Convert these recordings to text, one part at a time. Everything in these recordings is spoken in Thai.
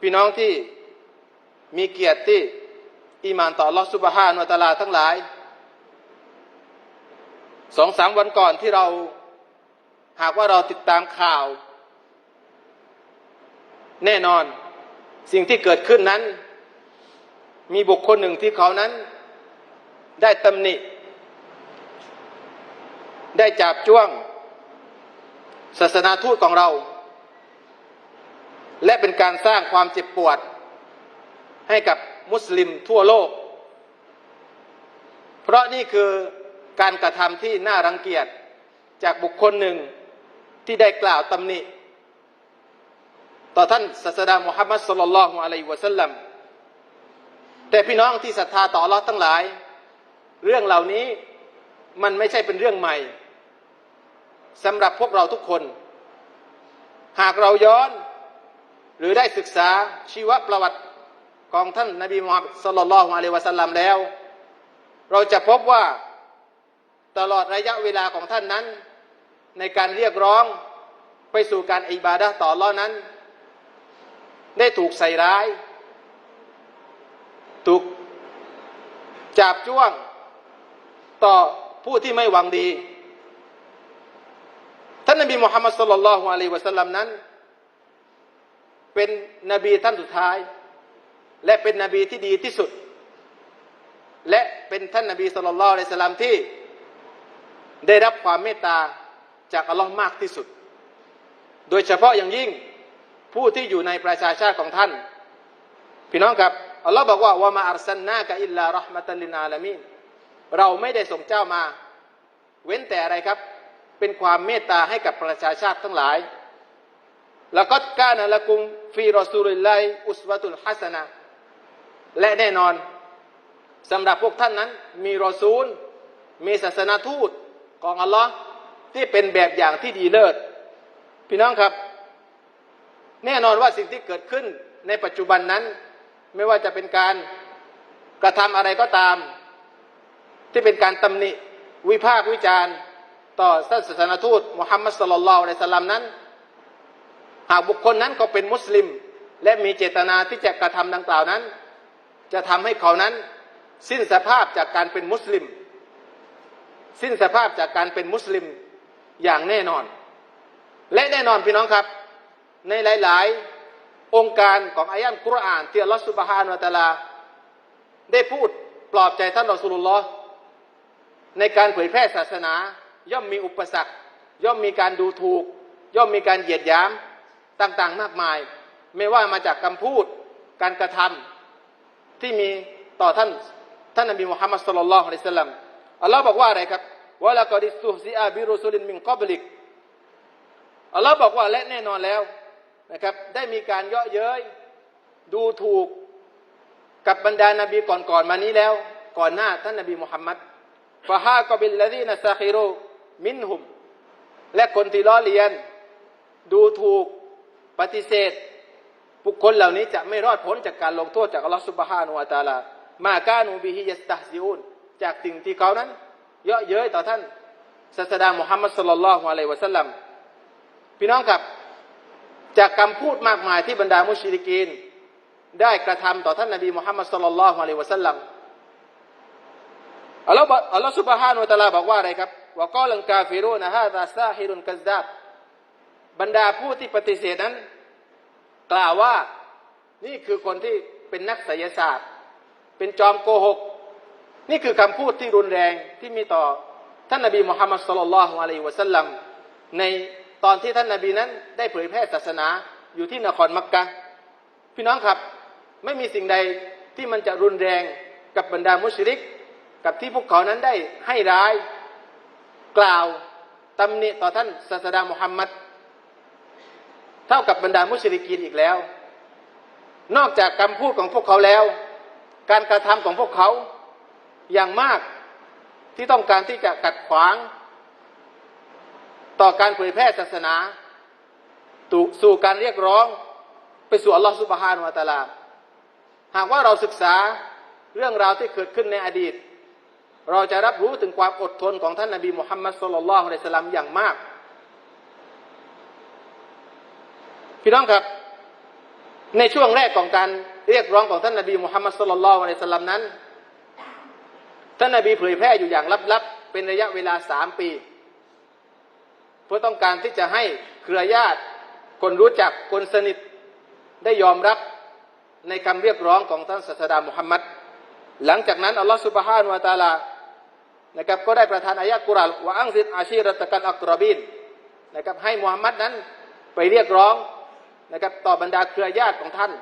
พี่น้องที่มีเกียรติที่อีมานต่อลอสุบฮานุตะลาทั้งหลายสองสามวันก่อนที่เราหากว่าเราติดตามข่าว แน่นอนสิ่งที่เกิดขึ้นนั้น มีบุคคลหนึ่งที่เขานั้น ได้ตำหนิ ได้จับจ้วง ศาสนาทูตของเรา และเป็นการสร้างความเจ็บปวด ให้กับมุสลิมทั่วโลก เพราะนี่คือการกระทำที่น่ารังเกียจจากบุคคลหนึ่งที่ได้กล่าวตำหนิ ต่อท่านศาสดามุฮัมมัดสุลลัลลอฮุอะลัยวะสัลลัมแต่พี่น้องที่ศรัทธาต่ออัลอฮ์ทั้งหลาย เรื่องเหล่านี้มันไม่ใช่เป็นเรื่องใหม่สำหรับพวกเราทุกคน หากเราย้อน หรือได้ศึกษาชีวประวัติของท่านนบีมุฮัมมัดสุลลัลลอฮุอะลัยวะสัลลัมแล้ว เราจะพบว่าตลอดระยะเวลาของท่านนั้น ในการเรียกร้องไปสู่การอิบาดะต่ออัลลอนั้น ได้ถูกใส่ร้าย ถูกจับจ้วงต่อผู้ที่ไม่หวังดี ท่านนบีมุฮัมมัดสุลลัลลอฮุอะลัยวะสัลลัมนั้น เป็นนบีท่านสุดท้าย และเป็นนบีที่ดีที่สุด และเป็นท่านนบีสุลต่านละอัลสลามที่ได้รับความเมตตาจากอัลลอฮ์มากที่สุด โดยเฉพาะอย่างยิ่งผู้ที่อยู่ในประชาชาติของท่าน พี่น้องครับอัลลอฮ์บอกว่าวามาอัลสันนากะอิลลารห์มะตัลลินาลามีนเราไม่ได้ส่งเจ้ามา เว้นแต่อะไรครับ เป็นความเมตตาให้กับประชาชาติทั้งหลาย ล้วก็กานะละกุมฟีรอซูลิลไลอุสวะตุลฮัสนะและแน่นอนสำหรับพวกท่านนั้น มีรอซูล มีศาสนาทูตของอัลลอฮ์ที่เป็นแบบอย่างที่ดีเลิศพี่น้องครับ แน่นอนว่าสิ่งที่เกิดขึ้นในปัจจุบันนั้น ไม่ว่าจะเป็นการกระทำอะไรก็ตาม ที่เป็นการตำหนิวิพากษ์วิจารณ์ ต่อท่านศาสนาทูตมุฮัมมัดสุลลัลในสลัมนั้น หากบุคคลนั้นก็เป็นมุสลิม และมีเจตนาที่จะกระทำดังกล่าวนั้น จะทำให้เขานั้น สิ้นสภาพจากการเป็นมุสลิม สิ้นสภาพจากการเป็นมุสลิมอย่างแน่นอน และแน่นอนพี่น้องครับ ในหลาย ๆ องค์การของอายันกุรอานที่อัลลอฮฺสุบฮานุตะลา ได้พูดปลอบใจท่านรอสุลลอฮ์ในการเผยแพร่ศาสนา ย่อมมีอุปสรรค ย่อมมีการดูถูก ย่อมมีการเหยียดหยาม ต่างๆ มากมาย ไม่ว่ามาจากคำพูดการกระทำที่มีต่อท่านท่านนบีมุฮัมมัดสุลลัลลอฮุอะลัยฮิสลัมอัลลอฮ์บอกว่าอะไรครับวะละกอดิสุฮซิอาบิรุสุลินมินกอบลิกอัลลอฮ์บอกว่าและแน่นอนแล้วนะครับ ได้มีการเยาะเย้ยดูถูกกับบรรดานาบีก่อนๆมานี้แล้ว ก่อนหน้าท่านนบีมุฮัมมัดฟะฮากบิลลดีนซาคิรูมินหุม และคนที่ล้อเลียน ดูถูก ปฏิเสธ บุคคลเหล่านี้จะไม่รอดพ้นจากการลงโทษจากอัลลอฮฺสุบฮานุวะตาลา มากานูบิฮิยัสตาซิอูนจากสิ่งที่เขานั้น เยาะเย้ยต่อท่านศาสดามุฮัมมัดสุลลัลฮุอะลัยวะสัลลัมพี่น้องครับ จากคำพูดมากมายที่บรรดามุชริกีน ได้กระทำต่อท่านนบีมุฮัมมัดสุลลัลฮุอะลัยวะสัลลัมอัลลอฮฺอัลลอฮฺสุบฮานุวะตาลาบอกว่าอะไรครับว่าก็ลังกาฟิรูนฮาดาซาฮิรุนกัซดาบ บรรดาผู้ที่ปฏิเสธนั้น กล่าวว่านี่คือคนที่เป็นนักไสยศาสตร์ เป็นจอมโกหก นี่คือคำพูดที่รุนแรงที่มีต่อท่านนบีมุฮัมมัดสุลลัลลอฮุอะลัยวะสัลลัมในตอนที่ท่านนบีนั้นได้เผยแพร่ศาสนาอยู่ที่นครมักกะพี่น้องครับไม่มีสิ่งใดที่มันจะรุนแรงกับบรรดามุชริก กับที่พวกเขานั้นได้ให้ร้าย กล่าวตำหนิต่อท่านศาสดามุฮัมมัด เท่ากับบรรดามุชริกีนอีกแล้ว นอกจากคำพูดของพวกเขาแล้ว การกระทำของพวกเขาอย่างมากที่ต้องการที่จะกัดขวาง ต่อการเผยแพร่ศาสนาสู่การเรียกร้องไปสู่อัลลอฮฺสุบฮานุวะตะลา หากว่าเราศึกษาเรื่องราวที่เกิดขึ้นในอดีต เราจะรับรู้ถึงความอดทนของท่านนบีมุฮัมมัดสุลลัลลอฮุอะลัยสลามอย่างมาก พี่น้องครับ ในช่วงแรกของการเรียกร้องของท่านนบีมุฮัมมัดสุลลัลลอฮุอะลัยฮิสลัมนั้น ท่านนบีเผยแพร่อยู่อย่างลับๆ เป็นระยะเวลาสามปี เพื่อต้องการที่จะให้เครือญาติ คนรู้จักคนสนิทได้ยอมรับในคำเรียกร้องของท่านศาสดามุฮัมมัดหลังจากนั้นอัลลอฮฺสุบฮานุวะตาลานะครับก็ได้ประทานอายะกุรอานว่าอังซิดอาชีรตะกันอักรบินนะครับให้มุฮัมมัดนั้นไปเรียกร้อง นะครับต่อบรรดาเครือญาติของท่าน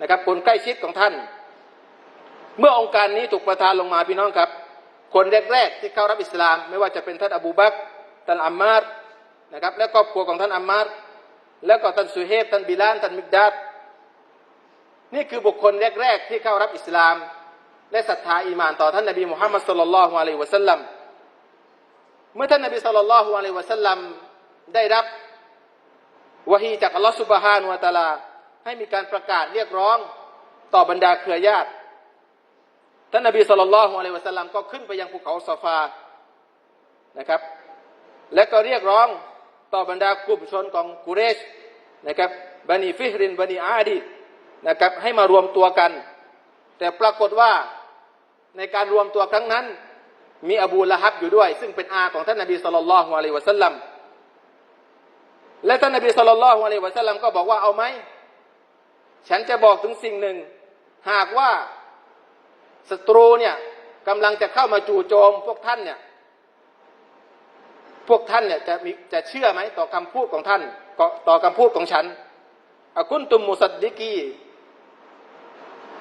นะครับคนใกล้ชิดของท่าน เมื่อองค์การนี้ถูกประทานลงมาพี่น้องครับ คนแรกๆที่เข้ารับอิสลาม ไม่ว่าจะเป็นท่านอบูบักท่านอัมมาร์นะครับและครอบครัวของท่านอัมมาร์แล้วก็ท่านสุเฮบท่านบิลานท่านมิกดาดนี่คือบุคคลแรกๆที่เข้ารับอิสลาม และศรัทธาอีมานต่อท่านนบีมุฮัมมัดสุลลัลลอฮุอะลัยวะสัลลัมเมื่อท่านนบีสุลลัลลอฮุอะลัยวะสัลลัมได้รับ วะฮีจากอัลลอฮฺสุบฮานุวะตาลา ให้มีการประกาศเรียกร้องต่อบรรดาเครือญาติท่านนบีสุลต่านละฮ์อะลัยวะสัลลัมก็ขึ้นไปยังภูเขาซาฟานะครับ และก็เรียกร้องต่อบรรดากลุ่มชนของกุเรชนะครับบันีฟิฮรินบันีอาดีนะครับให้มารวมตัวกัน แต่ปรากฏว่าในการรวมตัวครั้งนั้น มีอบูละฮับอยู่ด้วย ซึ่งเป็นอาของท่านนบีสุลต่านละฮ์อะลัยวะสัลลัม และท่านนบีสุลต่านละฮ์อะลัยวะสัลลัมก็บอกว่าเอาไหม ฉันจะบอกถึงสิ่งหนึ่ง หากว่าศัตรูเนี่ยกำลังจะเข้ามาจู่โจมพวกท่านเนี่ย พวกท่านเนี่ยจะมีจะเชื่อไหมต่อคำพูดของท่าน ต่อคำพูดของฉันอากุนตุมมุสัดดิกี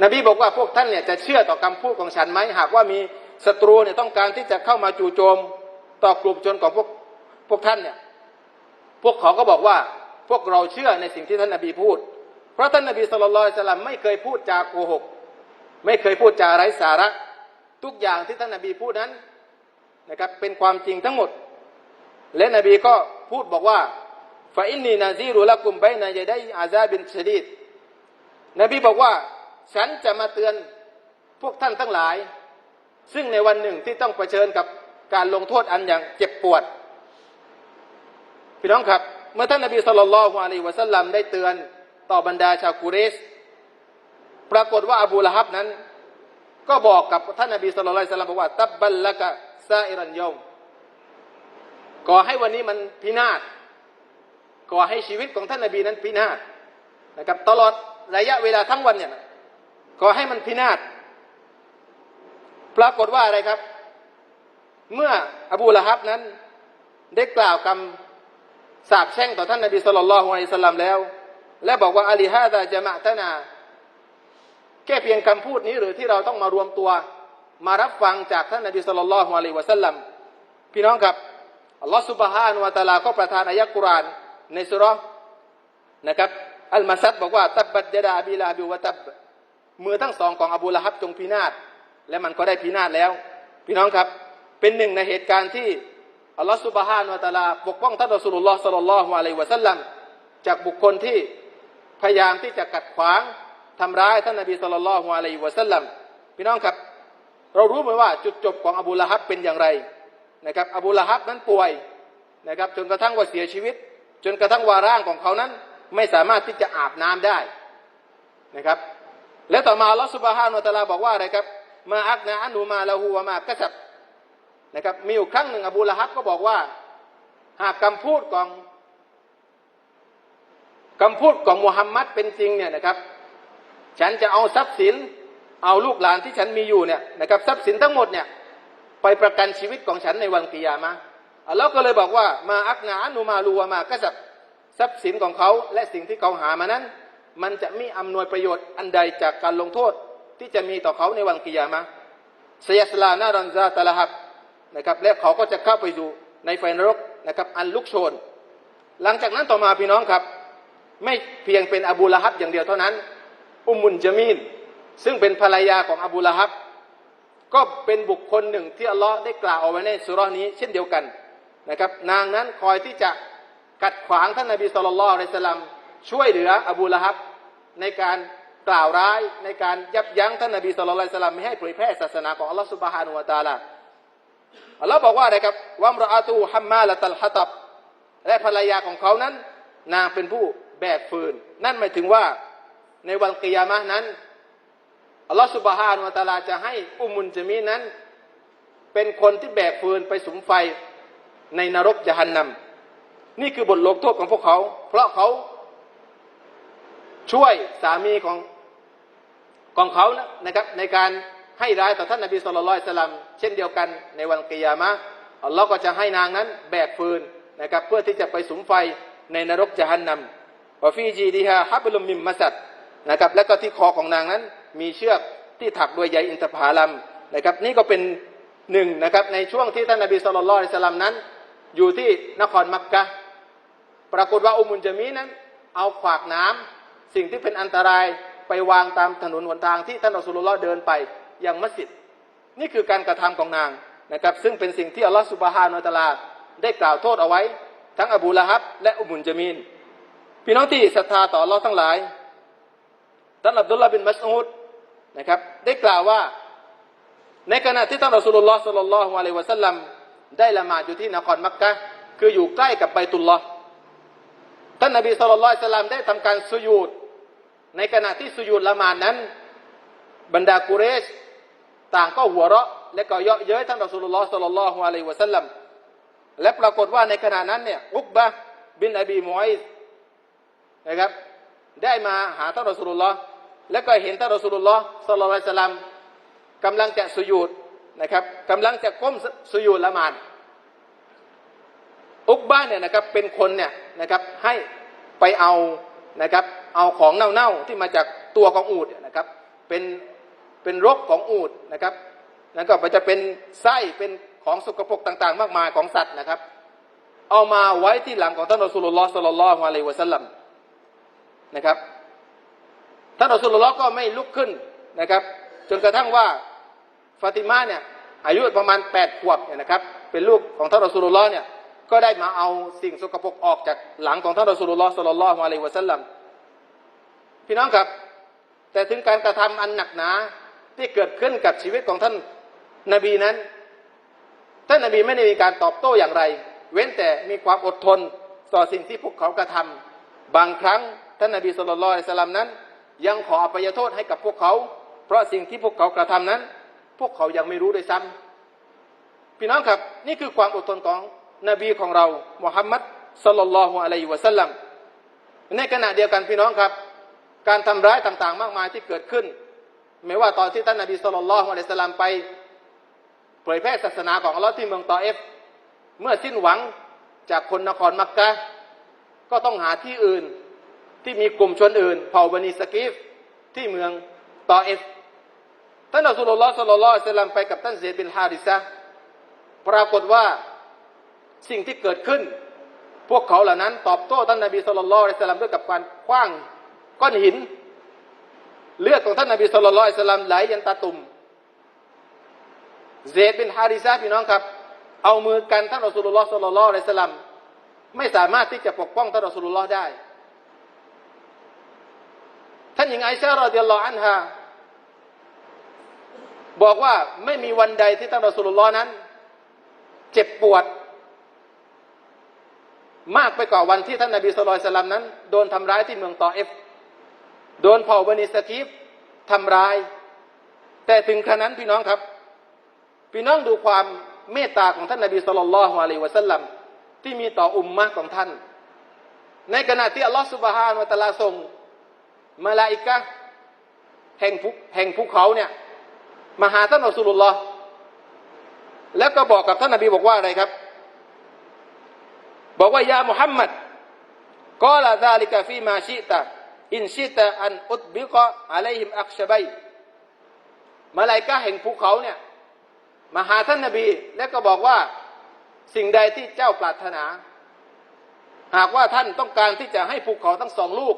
นบีบอกว่าพวกท่านเนี่ยจะเชื่อต่อคำพูดของฉันไหมหากว่ามีศัตรูเนี่ยต้องการที่จะเข้ามาจู่โจม ต่อกลุ่มชนของพวกพวกท่านเนี่ย พวกเขาก็บอกว่าพวกเราเชื่อในสิ่งที่ท่านนบีพูด เพราะท่านนบีสุลต่านไม่เคยพูดจาโกหก ไม่เคยพูดจาไร้สาระ ทุกอย่างที่ท่านนบีพูดนั้นนะครับเป็นความจริงทั้งหมด และนบีก็พูดบอกว่าฟาอินนีนาซีรุละกุมไบนายได้อาซาบินชดีดนบีบอกว่าฉันจะมาเตือนพวกท่านทั้งหลาย ซึ่งในวันหนึ่งที่ต้องเผชิญกับการลงโทษอันอย่างเจ็บปวด พี่น้องครับเมื่อท่านนบีสุลต่านละฮ์อะลัยวะสัลลัมได้เตือนต่อบรรดาชาวกุเรช ปรากฏว่าอบูละฮับนั้น ก็บอกกับท่านนบีสุลต่านบอกว่าตับบัลละกะซาอิรันยมก่อให้วันนี้มันพินาศก่อให้ชีวิตของท่านนบีนั้นพินาศนะครับตลอดระยะเวลาทั้งวันเนี่ยก่อให้มันพินาศปรากฏว่าอะไรครับ เมื่ออบูละฮับนั้นได้กล่าวคำ สาปแช่งต่อท่านนบีสุลต่านละฮ์อะลัยฮิสลามแล้ว และบอกว่าอาลีฮะดะจะมะตนา แค่เพียงคำพูดนี้หรือที่เราต้องมารวมตัว มารับฟังจากท่านนบีสุลต่านละฮ์อะลัยฮิวะสัลลัมพี่น้องครับอัลลอฮฺสุบฮานุวะตะลาก็ประทานอายะกุรานในสุรนะครับอัลมาซัดบอกว่าตับบัดยดาบิลาบิวะตับมือทั้งสองของอบูละฮับจงพินาศและมันก็ได้พินาศแล้ว พี่น้องครับ เป็นหนึ่งในเหตุการณ์ที่ อัลลอฮฺสุบฮานวะตะลาปกป้องท่านรอสูลุลลอฮ์สัลลัลลอฮุอะลัยฮิวะสัลลัมจากบุคคลที่พยายามที่จะกัดขวางทำร้ายท่านนบีสุลต่านละฮ์อะลัยฮิวะสัลลัมพี่น้องครับ เรารู้ไหมว่าจุดจบของอบูละฮับเป็นอย่างไรนะครับอบูละฮับนั้นป่วยนะครับจนกระทั่งว่าเสียชีวิต จนกระทั่งว่าร่างของเขานั้นไม่สามารถที่จะอาบน้ำได้นะครับ และต่อมาลอสุบฮานุตะลาบอกว่าอะไรครับมาอักนาอันูมาละหูวมากระสับ นะครับมีอยู่ครั้งหนึ่งอบูละฮับก็บอกว่า หากคำพูดของคำพูดของมุฮัมมัดเป็นจริงเนี่ยนะครับ ฉันจะเอาทรัพย์สิน เอาลูกหลานที่ฉันมีอยู่เนี่ยนะครับทรัพย์สินทั้งหมดเนี่ยไปประกันชีวิตของฉันในวันกิยามะอัลลอฮ์ก็เลยบอกว่ามาอักนาอนุมาลูวามาก็จะทรัพย์สินของเขาและสิ่งที่เขาหามานั้น มันจะมีอำนวยประโยชน์อันใดจากการลงโทษที่จะมีต่อเขาในวันกิยามะเสียสลานารันซาตะละฮับ นะครับและเขาก็จะเข้าไปอยู่ในไฟนรกนะครับอันลุกโชน หลังจากนั้นต่อมาพี่น้องครับ ไม่เพียงเป็นอบูละฮับอย่างเดียวเท่านั้น อุมุนจามีนซึ่งเป็นภรรยาของอบูละฮับ ก็เป็นบุคคลหนึ่งที่อัลลอฮ์ได้กล่าวเอาไว้ในสุรานี้ เช่นเดียวกันนะครับนางนั้นคอยที่จะกัดขวางท่านนบีสุลต่านในสลัมช่วยเหลืออบูละฮับในการกล่าวร้ายในการยับยั้งท่านนบีสุลต่านสลัมไม่ให้เผยแพร่ศาสนาของอัลลอฮ์สุบฮานุวะตาลา อัลลอฮ์บอกว่าอะไรครับว่ามรอาตูฮัมมาละตัลฮัตับ และภรรยาของเขานั้น นางเป็นผู้แบกฟืน นั่นหมายถึงว่าในวันกิยามะนั้นอัลลอฮฺสุบฮานุวะตาลาจะให้อุมุนจมีนั้น เป็นคนที่แบกฟืนไปสุมไฟในนรกยะฮันนัมนี่คือบทลงโทษของพวกเขา เพราะเขาช่วยสามีของของเขานะนะครับในการ ให้ร้ายต่อท่านนบีสุลต่านสลัมเช่นเดียวกันในวันกิยามะอัลลอฮ์ก็จะให้นางนั้นแบกฟืนนะครับเพื่อที่จะไปสุมไฟในนรกยะฮันนัมวะฟีจีดีฮาฮับลุมมิมมัสัดนะครับแล้วก็ที่คอของนางนั้นมีเชือกที่ถักด้วยใยอินทผลัมนะครับนี่ก็เป็นหนึ่งนะครับในช่วงที่ท่านนบีสุลต่านสลัมนั้น อยู่ที่นครมักกะปรากฏว่าอุมุนจามีนั้น เอาขวากน้ำสิ่งที่เป็นอันตรายไปวางตามถนนหนทางที่ท่านอัสสุลลอฮ์เดินไป ยังมัสยิด นี่คือการกระทำของนางนะครับ ซึ่งเป็นสิ่งที่อัลลอฮฺสุบฮานุตะลาได้กล่าวโทษเอาไว้ ทั้งอบูละฮับ และอุมุนจามีนพี่น้องที่ศรัทธาต่ออัลลอฮ์ทั้งหลายท่านอับดุลลาบินมัสอูดนะครับได้กล่าวว่าในขณะที่ท่านอัสสุลลอฮ์สัลลัลลอฮุอะลัยวะสัลลัมได้ละหมาดอยู่ที่นครมักกะคืออยู่ใกล้กับไบตุลลอฮ์ท่านนบีสุลต่านสลามได้ทำการสุญูดในขณะที่สุญูดละหมาดนั้น บรรดากุเรช ต่างก็หัวเราะและก็เยาะเย้ยท่านรอสูลุลลอฮ์สัลลัลลอฮุอะลัยฮิวะสัลลัมและปรากฏว่าในขณะนั้นเนี่ยอุกบะบินอบีมุอิซนะครับได้มาหาท่านรอสูลุลลอฮ์และก็เห็นท่านรอสูลุลลอฮ์สัลลัลลอฮุอะลัยฮิวะสัลลัมกำลังจะสุญูดนะครับกำลังจะก้มสุญูดละหมาดอุกบ้านเนี่ยนะครับเป็นคนเนี่ยนะครับให้ไปเอานะครับเอาของเน่าๆที่มาจากตัวของอูดนะครับเป็น เป็นรกของอูดนะครับนั่นก็จะเป็นไส้เป็นของสกปรกต่างๆ มากมายของสัตว์นะครับ เอามาไว้ที่หลังของท่านรอสูลุลลอฮ์สัลลัลลอฮุอะลัยวะสัลลัมนะครับท่านรอสูลุลลอฮ์ก็ไม่ลุกขึ้นนะครับ จนกระทั่งว่าฟาติมาเนี่ยอายุประมาณแปดขวบเนี่ยนะครับ เป็นลูกของท่านรอสูลุลลอฮ์เนี่ยก็ได้มาเอาสิ่งสกปรกออกจากหลังของท่านรอสูลุลลอฮ์สัลลัลลอฮุอะลัยวะสัลลัมพี่น้องครับ แต่ถึงการกระทำอันหนักหนา ที่เกิดขึ้นกับชีวิตของท่านนบีนั้น ท่านนบีไม่ได้มีการตอบโต้อย่างไร เว้นแต่มีความอดทนต่อสิ่งที่พวกเขากระทำบางครั้งท่านนบีสุลต่านสลัมนั้น ยังขออภัยโทษให้กับพวกเขา เพราะสิ่งที่พวกเขากระทำนั้น พวกเขายังไม่รู้ด้วยซ้ำพี่น้องครับนี่คือความอดทนของนบีของเรามุฮัมมัดสัลลัลลอฮุอะลัยฮิวะสัลลัมในขณะเดียวกันพี่น้องครับ การทำร้ายต่างๆ มากมายที่เกิดขึ้น ไม่ว่าตอนที่ท่านนบีสุลต่านละฮ์อะลัยสสลามไป เผยแพร่ศาสนาของอัลลอฮ์ที่เมืองตอเอฟ เมื่อสิ้นหวังจากคนนครมักกะก็ต้องหาที่อื่นที่มีกลุ่มชนอื่นเผ่าบันิสกีฟที่เมืองตอเอฟท่านอัสุลลอฮ์สัลลัลลอฮุอะลัสลามไปกับท่านเซดบินฮาริซะปรากฏว่าสิ่งที่เกิดขึ้น พวกเขาเหล่านั้น ตอบโต้ท่านนบีสุลต่านละฮ์อะลัยฮิสสลามด้วยกับการคว้างก้อนหิน เลือดของท่านนบีสุลต่านละฮ์อะลัยฮิสลามไหลยันตาตุ่มเซดบินฮาริซะพี่น้องครับ เอามือกันท่านรอสูลุลลอฮ์สัลลัลลอฮุอะลัยฮิสลามไม่สามารถที่จะปกป้องท่านรอสูลุลลอฮ์ได้ ท่านหญิงไอชารอดิยัลลอฮอันฮาบอกว่าไม่มีวันใดที่ท่านรอสูลุลลอฮ์นั้น เจ็บปวด มากไปกว่าวันที่ท่านนบีสุลต่านนั้น โดนทำร้ายที่เมืองตอเอฟ โดนเผ่าบันิสกีฟทำร้าย แต่ถึงขนาดนั้นพี่น้องครับ พี่น้องดูความเมตตาของท่านนบีสุลต่านละฮ์อะลัยวะสัลลัมที่มีต่ออุมมะของท่าน ในขณะที่อัลลอฮฺสุบฮานวะตะลาส่งมาลาอิกะแห่งภูแห่งภูเขาเนี่ยมาหาท่านอัสสุลลอฮ์แล้วก็บอกกับท่านนบีบอกว่าอะไรครับ บอกว่ายามุฮัมมัดกอลาซาลิกะฟีมาชิตะ อินชิตะอันอุดบิกะอะลัยฮิมอักชบัยมาลาอิกะห์แห่งภูเขาเนี่ยมาหาท่านนบี แล้วก็บอกว่าสิ่งใดที่เจ้าปรารถนา หากว่าท่านต้องการที่จะให้ภูเขาทั้งสองลูก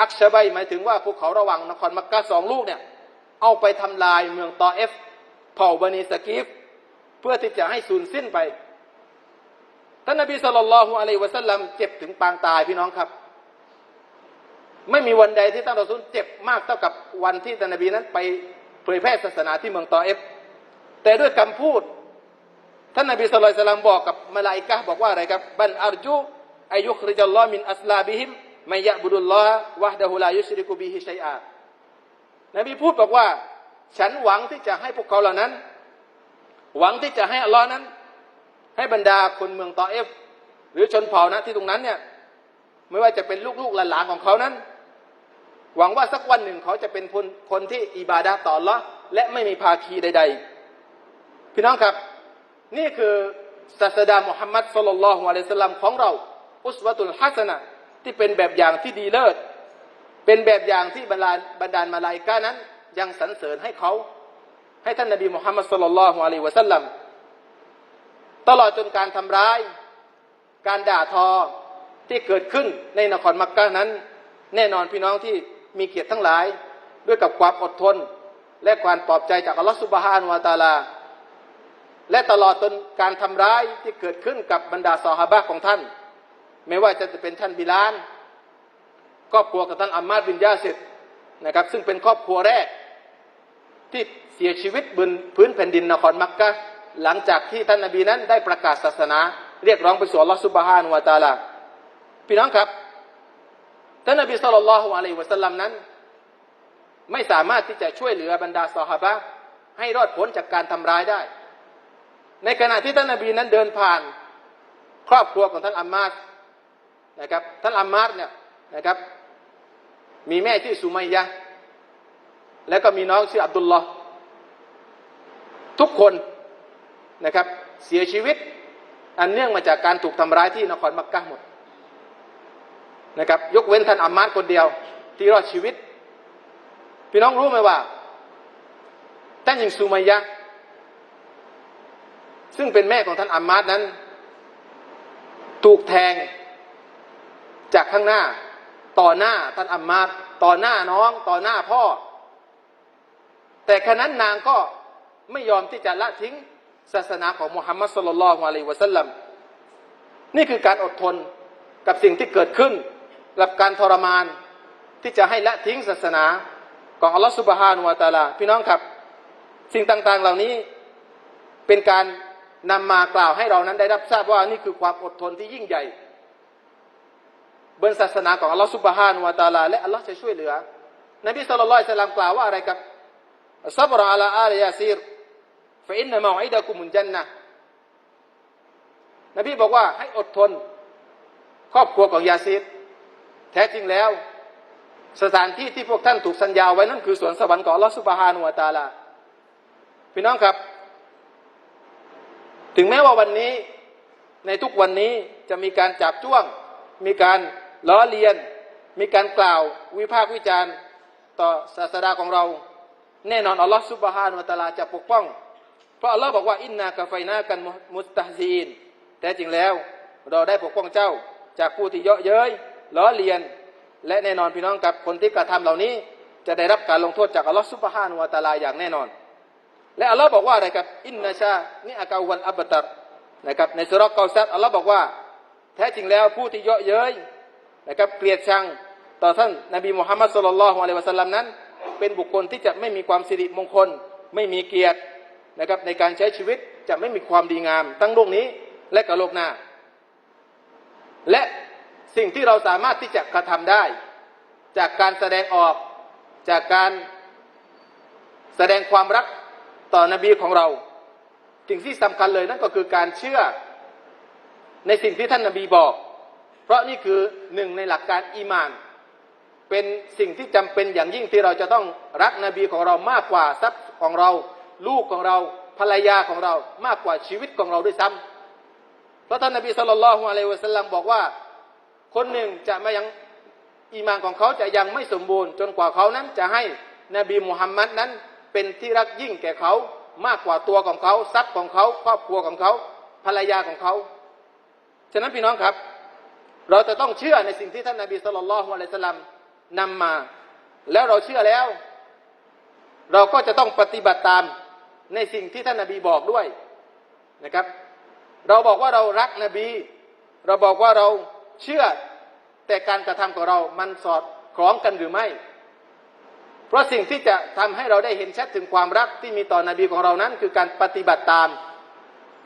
อักชบัยหมายถึงว่าภูเขาระหว่างนครมักกะสองลูกเนี่ยเอาไปทำลายเมืองตอเอฟเผ่าบันิสกีฟเพื่อที่จะให้สูญสิ้นไปท่านนบีสุลต่านละฮุอะลัยวะสัลลัมเจ็บถึงปางตายพี่น้องครับ ไม่มีวันใดที่ท่านรอซูลเจ็บมากเท่ากับวันที่ท่านนบีนั้นไปเผยแพร่ศาสนาที่เมืองตอเอฟ แต่ด้วยคำพูด ท่านนบีสุลต่านบอกกับมาลาอิกะบอกว่าอะไรครับบันอารจูอายุคริจัลลอฮ์มินอัสลาบิฮิมไม่ยะบุดุลลอฮ์วะดะฮุลายุชริกุบิฮิชัยอานบีพูดบอกว่า ฉันหวังที่จะให้พวกเขาเหล่านั้น หวังที่จะให้อัลลอฮ์นั้น ให้บรรดาคนเมืองตอเอฟ หรือชนเผ่านะที่ตรงนั้นเนี่ยไม่ว่าจะเป็นลูกๆหลานๆของเขานั้น หวังว่าสักวันหนึ่งเขาจะเป็นคนคนที่อิบาดาต่อละและไม่มีภาคีใด ๆ พี่น้องครับ นี่คือศาสดามุฮัมมัดสุลลัลลอฮุอะลัยสลามของเรา อุสวะตุลฮัสนะที่เป็นแบบอย่างที่ดีเลิศเป็นแบบอย่างที่บรรดาบรรดามาลายกานั้น ยังสรรเสริญให้เขา ให้ท่านนบีมุฮัมมัดสุลลัลลอฮุอะลัยวะสัลลัมตลอดจนการทำร้าย การด่าทอที่เกิดขึ้นในนครมักกะนั้น แน่นอนพี่น้องที่ มีเกียรติทั้งหลาย ด้วยกับความอดทน และความปลอบใจจากอัลลอฮฺสุบฮานุวาตาลา และตลอดจนการทำร้ายที่เกิดขึ้นกับบรรดาซอฮาบะของท่าน ไม่ว่าจะเป็นท่านบิลานครอบครัวกับท่านอัมมาดบินยาสิดนะครับ ซึ่งเป็นครอบครัวแรกที่เสียชีวิตบนพื้นแผ่นดินนครมักกะหลังจากที่ท่านนบีนั้นได้ประกาศศาสนา เรียกร้องไปสู่อัลลอฮฺสุบฮานุวาตาลาพี่น้องครับ ท่านนบีสุลต่านละฮ์อะลัยวะสัลลัมนั้น ไม่สามารถที่จะช่วยเหลือบรรดาซอฮาบะให้รอดพ้นจากการทำร้ายได้ ในขณะที่ท่านนบีนั้นเดินผ่าน ครอบครัวของท่านอัมมาดนะครับ ท่านอัมมาดเนี่ยนะครับ มีแม่ชื่อสุมัยยะแล้วก็มีน้องชื่ออับดุลลอฮ์ทุกคนนะครับ เสียชีวิต อันเนื่องมาจากการถูกทำร้ายที่นครมักกะหมด นะครับ ยกเว้นท่านอัมมาดคนเดียว ที่รอดชีวิต พี่น้องรู้ไหมว่าท่านหญิงสุมัยะ ซึ่งเป็นแม่ของท่านอัมมาดนั้น ถูกแทงจากข้างหน้า ต่อหน้าท่านอัมมาดต่อหน้าน้อง ต่อหน้าพ่อ แต่ขณะนั้นนางก็ไม่ยอมที่จะละทิ้งศาสนาของมุฮัมมัดสุลลัลลอฮุอะลัยวะสัลลัมนี่คือการอดทนกับสิ่งที่เกิดขึ้น กับการทรมานที่จะให้ละทิ้งศาสนาของอัลลอฮฺสุบฮานุวาตาลา พี่น้องครับ สิ่งต่างๆเหล่านี้เป็นการนำมากล่าวให้เรานั้นได้รับทราบว่านี่คือความอดทนที่ยิ่งใหญ่บนศาสนาของอัลลอฮฺสุบฮานุวาตาลา และอัลลอฮฺจะช่วยเหลือ นบีสุลต่านสลามกล่าวว่าอะไรครับซับรอัลอาลยาซีรฟอินนมาอิดะกุมุนจันนะนบีบอกว่าให้อดทน ครอบครัวของยาซีร แท้จริงแล้ว สถานที่ที่พวกท่านถูกสัญญาไว้นั่นคือสวนสวรรค์ของลอสุบฮานุวตาลาพี่น้องครับ ถึงแม้ว่าวันนี้ในทุกวันนี้จะมีการจับจ้วง มีการล้อเลียน มีการกล่าววิพากษ์วิจารณ์ ต่อศาสดาของเรา แน่นอนอัลลอฮฺสุบฮานุวตาลาจะปกป้อง เพราะอัลลอฮ์บอกว่าอินนากะไฟนากันมุสตาซีนแต่จริงแล้วเราได้ปกป้องเจ้าจากผู้ที่เยาะเย้ย ล้อเลียน และแน่นอนพี่น้องกับคนที่กระทำเหล่านี้ จะได้รับการลงโทษจากอัลลอฮฺสุบฮานุวาตาลาอย่างแน่นอน และอัลลอฮ์บอกว่าอะไรครับอินนาชานี่อากาวันอับตัรนะครับในสุรกอซัดอัลลอฮ์บอกว่า แท้จริงแล้วผู้ที่เยาะเย้ยนะครับเกลียดชังต่อท่านนบีมุฮัมมัดสุลลัลลอฮุอะลัยวะสัลลัมนั้น เป็นบุคคลที่จะไม่มีความสิริมงคล ไม่มีเกียรตินะครับในการใช้ชีวิตจะไม่มีความดีงามทั้งโลกนี้และกับโลกหน้า และ สิ่งที่เราสามารถที่จะกระทำได้ จากการแสดงออกจากการแสดงความรักต่อนบีของเรา สิ่งที่สำคัญเลยนั่นก็คือการเชื่อในสิ่งที่ท่านนบีบอก เพราะนี่คือหนึ่งในหลักการอีมาน เป็นสิ่งที่จำเป็นอย่างยิ่งที่เราจะต้องรักนบีของเรามากกว่าทรัพย์ของเรา ลูกของเราภรรยาของเรามากกว่าชีวิตของเราด้วยซ้ำเพราะท่านนบีสุลต่านละฮ์อะลัยวะสัลลัมบอกว่า คนหนึ่งจะไม่ยังอีมานของเขาจะยังไม่สมบูรณ์ จนกว่าเขานั้นจะให้นบีมุฮัมมัดนั้นเป็นที่รักยิ่งแก่เขามากกว่าตัวของเขาทรัพย์ของเขาครอบครัวของเขาภรรยาของเขา ฉะนั้นพี่น้องครับ เราจะต้องเชื่อในสิ่งที่ท่านนาบีสุลต่านละฮ์อะลัยสลัมนำมา แล้วเราเชื่อแล้ว เราก็จะต้องปฏิบัติตามในสิ่งที่ท่านนาบีบอกด้วยนะครับ เราบอกว่าเรารักนบี เราบอกว่าเรา เชื่อแต่การกระทำของเรามันสอดคล้องกันหรือไม่ เพราะสิ่งที่จะทำให้เราได้เห็นชัดถึงความรักที่มีต่อนาบีของเรานั้น คือการปฏิบัติตาม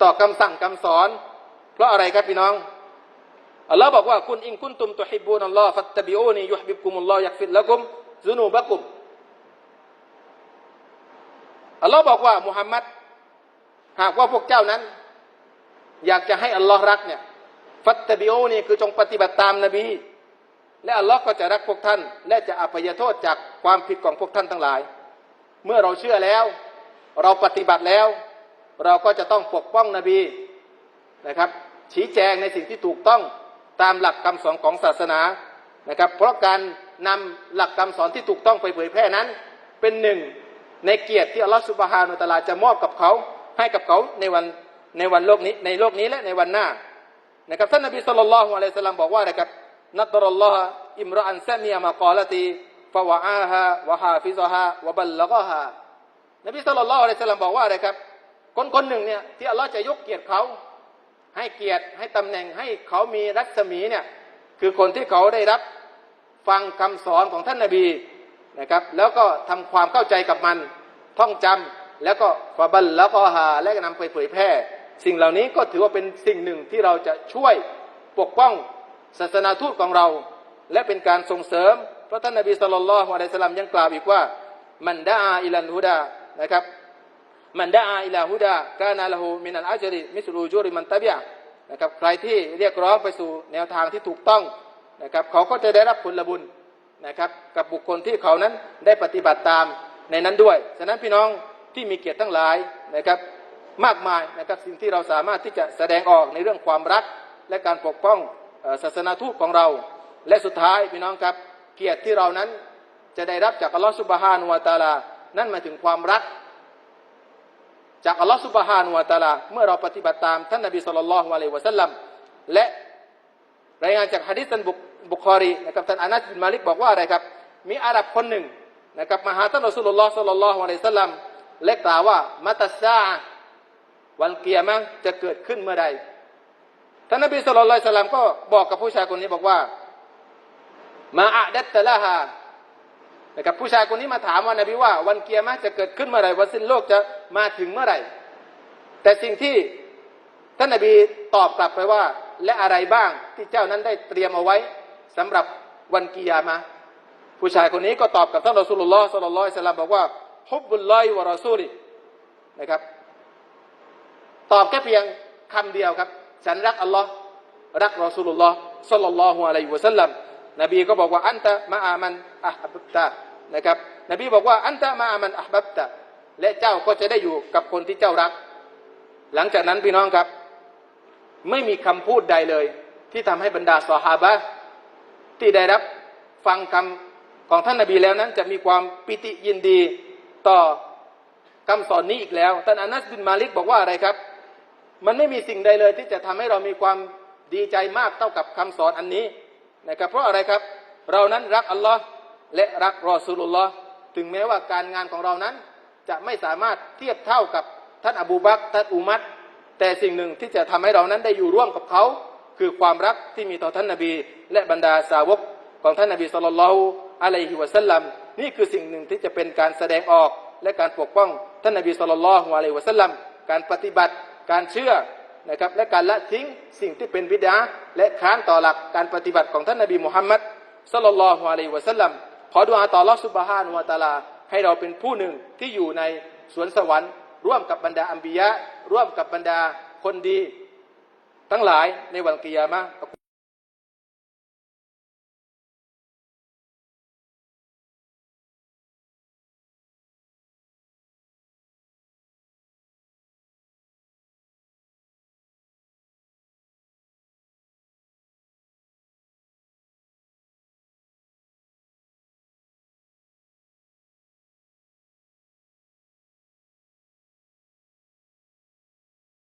ต่อคำสั่งคำสอน เพราะอะไรครับพี่น้องอัลลอฮ์บอกว่าคุณอินคุณตุมตุฮิบูนัลลอฮ์ฟัตตบิอูนียุฮบิบกุมุลลอฮ์ยักฟิรละกุมซุนูบะกุมอัลลอฮ์บอกว่ามุฮัมมัดหากว่าพวกเจ้านั้น อยากจะให้อัลลอฮ์รักเนี่ย ฟัตตบิโอนี่คือจงปฏิบัติตามนบี และอัลลอฮ์ก็จะรักพวกท่าน และจะอภัยโทษจากความผิดของพวกท่านทั้งหลาย เมื่อเราเชื่อแล้ว เราปฏิบัติแล้ว เราก็จะต้องปกป้องนบีนะครับ ชี้แจงในสิ่งที่ถูกต้องตามหลักคำสอนของศาสนานะครับ เพราะการนำหลักคำสอนที่ถูกต้องไปเผยแพร่นั้น เป็นหนึ่งในเกียรติที่อัลลอฮฺสุบฮานุตะอาลาจะมอบกับเขาให้กับเขาในวันในวันโลกนี้ในโลกนี้และในวันหน้า นะครับท่านนบีสุลต่านละฮ์อะลัยสลามบอกว่านะครับนัตรอัลลอฮ์อิมรอันซามียมากาลตีฟาวะอาฮะวะฮาฟิซฮะวะบัลละกฮะนบีสุลต่านละฮ์อะลัยสลามบอกว่าอะไรครับ คนคนหนึ่งเนี่ยที่อัลลอฮ์จะยกเกียรติเขา ให้เกียรติให้ตำแหน่งให้เขามีรัศมีเนี่ยคือคนที่เขาได้รับฟังคำสอนของท่านนบีนะครับแล้วก็ทำความเข้าใจกับมันท่องจำแล้วก็ฟาบัลแล้วก็หาและนำไปเผยแพร่ สิ่งเหล่านี้ก็ถือว่าเป็นสิ่งหนึ่งที่เราจะช่วยปกป้องศาสนาทูตของเรา และเป็นการส่งเสริมเพราะท่านนบีสุลต่านละฮ์อะลัยสลามยังกล่าวอีกว่า มันดาอิลันฮุดานะครับมันดาอิลาฮุดากานาละหูมินัลอัจริมิสุรูจูริมันตะบียนะครับใครที่เรียกร้องไปสู่แนวทางที่ถูกต้องนะครับเขาก็จะได้รับผลบุญนะครับกับบุคคลที่เขานั้นได้ปฏิบัติตามในนั้นด้วย ฉะนั้นพี่น้องที่มีเกียรติทั้งหลายนะครับ มากมายนะครับสิ่งที่เราสามารถที่จะแสดงออกในเรื่องความรัก และการปกป้องศาสนาทูตของเรา และสุดท้ายพี่น้องครับเกียรติที่เรานั้นจะได้รับจากอัลลอฮฺสุบฮานุวะตาลา นั่นหมายถึงความรัก จากอัลลอฮฺสุบฮานุวะตาลา เมื่อเราปฏิบัติตามท่านนบีสุลต่านละฮ์อะลัยวะสัลลัมและรายงานจากฮะดิษท่านบุคอรีนะครับท่านอานัสบินมาลิกบอกว่าอะไรครับ มีอาหรับคนหนึ่งนะครับมาหาท่านอสูลุลลอฮ์สัลลัลลอฮุอะลัยวะสัลลัมและกล่าวว่ามัตสซา วันเกียร์มะจะเกิดขึ้นเมื่อใดท่านนบีสุลต่านสลลัมก็บอกกับผู้ชายคนนี้บอกว่า มาอะดัตตะละฮานะครับผู้ชายคนนี้มาถามว่านบีว่า วันเกียร์มะจะเกิดขึ้นเมื่อไหร่วันสิ้นโลกจะมาถึงเมื่อไหร่ แต่สิ่งที่ท่านนบีตอบกลับไปว่า และอะไรบ้างที่เจ้านั้นได้เตรียมเอาไว้สำหรับวันกิยามะห์ผู้ชายคนนี้ก็ตอบกับท่านรอสุลลอฮ์สัลลัลลอฮุอะลัยฮิสลลัมบอกว่าฮุบบุลลอฮิวะรอซูลินะครับ ตอบแค่เพียงคำเดียวครับ ฉันรักอัลลอฮ์รักรอสูลุลลอฮ์สัลลัลลอฮุอะลัยฮิวะสัลลัมนบีก็บอกว่าอันตะมาอามันอัฮบับตะนะครับ นบีบอกว่าอันตะมาอามันอัฮบับตะและเจ้าก็จะได้อยู่กับคนที่เจ้ารัก หลังจากนั้นพี่น้องครับ ไม่มีคำพูดใดเลย ที่ทำให้บรรดาสหาบะที่ได้รับฟังคำของท่านนบีแล้วนั้น จะมีความปิติยินดีต่อคำสอนนี้อีกแล้วท่านอานัสบินมาลิกบอกว่าอะไรครับ มันไม่มีสิ่งใดเลยที่จะทำให้เรามีความดีใจมากเท่ากับคำสอนอันนี้นะครับเพราะอะไรครับ เรานั้นรักอัลลอฮ์และรักรอสูลุลลอฮ์ถึงแม้ว่าการงานของเรานั้น จะไม่สามารถเทียบเท่ากับท่านอบูบักท่านอุมัดแต่สิ่งหนึ่งที่จะทำให้เรานั้นได้อยู่ร่วมกับเขา คือความรักที่มีต่อท่านนบี และบรรดาสาวกของท่านนบีสุลต่านละฮ์อะลัยฮิวะสัลลัมนี่คือสิ่งหนึ่งที่จะเป็นการแสดงออกและการปกป้องท่านนบีสุลต่านละฮ์อะลัยฮิวะสัลลัมการปฏิบัติ การเชื่อนะครับและการละทิ้งสิ่งที่เป็นบิดาและค้านต่อหลักการปฏิบัติของท่านนบีมุฮัมมัดสลลัลลอฮุอะลัยวะสัลลัมขอดุอาต่อลอกซุบฮานุวาตาลา ให้เราเป็นผู้หนึ่งที่อยู่ในสวนสวรรค์ ร่วมกับบรรดาอัมบียะร่วมกับบรรดาคนดี ทั้งหลายในวันกิยามะ